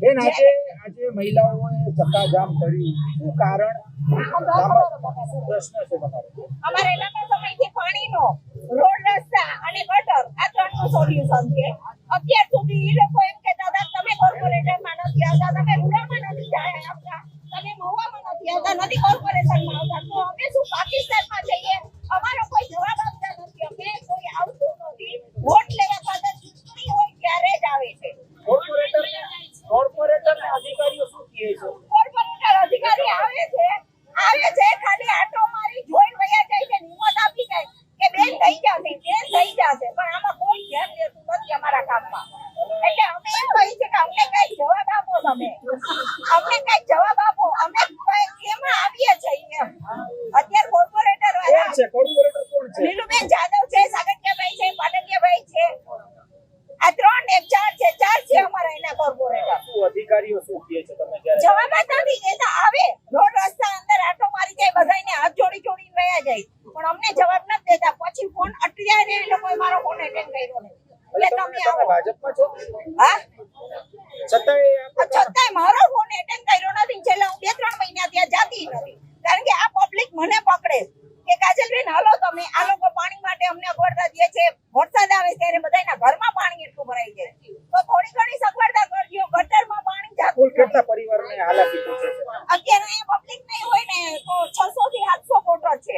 બેન, આજે રોડ રસ્તા અને ગટર આ ત્રણનું સોલ્યુશન છે. અત્યાર સુધી એ લોકો એમ કે હતા તમે કોર્પોરેટરમાં નથી આવતા, તમે રૂડામાં તમે મહુવામાં નથી આવતા, નથી કોર્પોરેશનમાં આવતા. તો અમે શું પાકિસ્તાનમાં જઈએ અમારો કોઈ જવાબ આપતા નથી અમે કોઈ આવતું નથી વોટ લેવા ખાતર ચૂંટણી હોય ત્યારે જ આવે છે કોર્પોરેટર કોર્પોરેટર અધિકારીઓ શું કહે છે કોર્પોરેટર અધિકારી આવે છે આવે છે ખાલી આટો મારી જોઈને વયા જાય છે નિમત આપી જાય કે બેન થઈ જશે બેન થઈ જશે પણ આમાં કોઈ ધ્યાન દેતું નથી અમારા કામમાં. એટલે અમે એમ કહી છે કે અમને કઈ જવાબ આપો તમે. અમને કઈ જવાબ આપો. અમે આવીએ છીએ એમ. અત્યારે કોર્પોરેટર વાળા. કોર્પોરેટર કોણ છે? નીલુબેન જાદવ છે સાગરિયાભાઈ છે પાટણિયાભાઈ છે આ ત્રણ ને ચાર છે અમારા એના કોર્પોરેટર શું અધિકારીઓ શું કહે છે તમે જ્યારે જવાબ જ નથી દેતા આવે. રોડ રસ્તા અંદર આટો મારી જાય બધાને હાથ જોડી જોડી રહ્યા જાય. પણ અમને જવાબ નથી દેતા. પછી ફોન અટલ્યા રે લોકોએ મારો ફોન અટેન્ડ કર્યો ને એટલે તમે આવો. ભાજપમાં છો? હા? છતાંય છતાંય મારો ફોન અટેન્ડ કર્યો નથી. છેલ્લા હું બે ત્રણ મહિના ત્યાં જાતી નથી. કારણ કે આ પબ્લિક મને પકડે. કે કાજલબેન હાલો તમે. આ લોકો પાણી માટે અમને અગવડતા દે છે. વરસાદ આવે ત્યારે બધા ઘરમાં ભરાઈ જાય. તો થોડી ઘણી સગવડતા કરજો. ગટરમાં પાણી કુલ કેટલા પરિવારને પહોંચે છે? અત્યારે એ પબ્લિક નહીં હોય ને તો છસો થી સાતસો કોટર છે.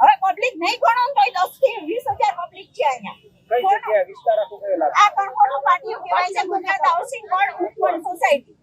હવે પબ્લિક નહીં ગણો તો દસથી વીસ હજાર પબ્લિક છે અહીંયા. કઈ જગ્યાએ? વિસ્તાર આખો કયો લાગે? આ કણકોનો પાટિયો કહેવાય છે? Gujarat housing board Upvan society